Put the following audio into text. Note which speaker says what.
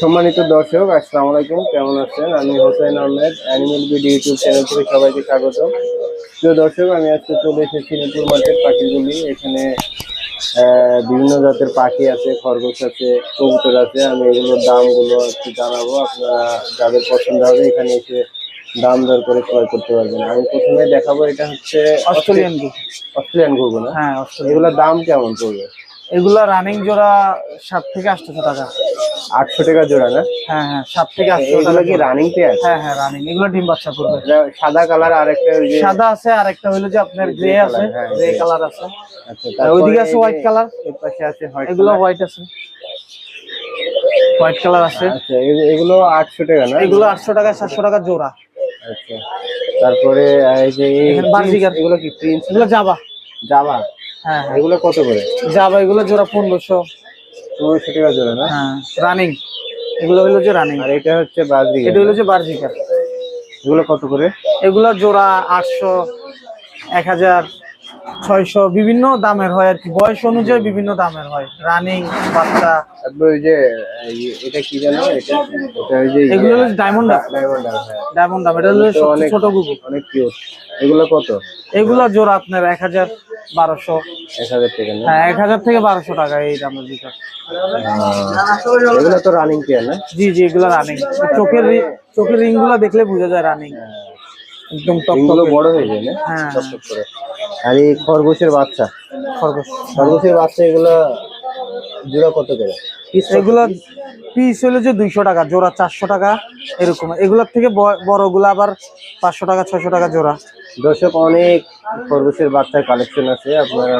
Speaker 1: সম্মানিত দর্শক আসসালামু আলাইকুম। কেমন আছেন? আমি Hossain Ahmed animal BD YouTube channel থেকে সবাইকে স্বাগত। প্রিয় দর্শক আমি আজকে চলে এসেছি মিরপুর মার্কেট পাখিগুলি। এখানে বিভিন্ন জাতের পাখি আছে খরগোশ আছে কবুতর আছে। আমি এগুলোর দামগুলো একটু জানাব। আপনারা যাদের পছন্দ হবে এখানে এসে দাম দর করে ক্রয় করতে পারবেন। আমি প্রথমে দেখাবো এটা হচ্ছে
Speaker 2: অস্ট্রেলিয়ান
Speaker 1: অস্ট্রেলিয়ান না?
Speaker 2: হ্যাঁ
Speaker 1: এগুলোর দাম কেমন পড়বে?
Speaker 2: এগুলো রানিং জোড়া সাত থেকে আটশো টাকা।
Speaker 1: আটশো টাকা জোড়া না?
Speaker 2: হ্যাঁ হ্যাঁ সাত থেকে আটশো টাকা
Speaker 1: কি রানিং পেয়ার
Speaker 2: হ্যাঁ হ্যাঁ রানিং এগুলো ডিম বাচ্চা করবে
Speaker 1: সাদা কালার আর একটা
Speaker 2: সাদা আছে আর একটা হলো যে আপনার গ্রে আছে
Speaker 1: হ্যাঁ,
Speaker 2: গ্রে কালার আছে।
Speaker 1: আচ্ছা
Speaker 2: ওইদিকে আছে white
Speaker 1: এই এর পাশে আছে হোয়াইট
Speaker 2: এগুলো হোয়াইট আছে। হোয়াইট কালার আছে।
Speaker 1: আচ্ছা এগুলো আটশো টাকা না?
Speaker 2: এগুলো আটশো টাকা সাতশো টাকা জোড়া।
Speaker 1: আচ্ছা তারপরে এই যে। এগুলো কি প্রিন্স
Speaker 2: এগুলো জাবা
Speaker 1: জাভা
Speaker 2: হ্যাঁ।
Speaker 1: এগুলো কত করে?
Speaker 2: জাবা এগুলো জোড়া পনেরোশো।
Speaker 1: পনেরোশো টাকা জোড়া না?
Speaker 2: হ্যাঁ রানিং। এগুলো হলো যে রানিং।
Speaker 1: আর এটা হচ্ছে বাজরিগা
Speaker 2: এটা হলো যে বার্জিকার
Speaker 1: এগুলো কত করে?
Speaker 2: এগুলো জোড়া আটশো এক হাজার ছয়শো বিভিন্ন দামের হয় আর কি। বয়স অনুযায়ী বিভিন্ন দামের হয়। রানিং বাচ্চা
Speaker 1: তারপর ওই যে এটা কি জানো এটা এটা ওই যে
Speaker 2: এগুলো হলো ডায়মন্ড
Speaker 1: ডায়মন্ড
Speaker 2: ডায়মন্ড এটা হলো ছোট গুগু
Speaker 1: অনেক কিউট এগুলো কত?
Speaker 2: এগুলো জোড়া আপনার এক হাজার বারোশো।
Speaker 1: এক হাজার না?
Speaker 2: হ্যাঁ এক হাজার থেকে বারোশো টাকা এই দামের
Speaker 1: এগুলো তো রানিং পেয়ার না?
Speaker 2: জি জি এগুলো রানিং চোখের চোখের রিংগুলো দেখলে বোঝা যায় রানিং একদম টক
Speaker 1: বড় হয়ে যায় না?
Speaker 2: হ্যাঁ।
Speaker 1: করে। আর এই খরগোশের বাচ্চা?
Speaker 2: খরগোশ।
Speaker 1: খরগোশের বাচ্চা এগুলো জোড়া কত করে?
Speaker 2: এগুলো পিস হলো যে দুইশো টাকা, জোড়া চারশো টাকা, এরকম। এগুলোর থেকে বড় বড়গুলো আবার পাঁচশো টাকা, ছয়শো টাকা জোড়া।
Speaker 1: দর্শক, অনেক খরগোশের বাচ্চার কালেকশন আছে, আপনারা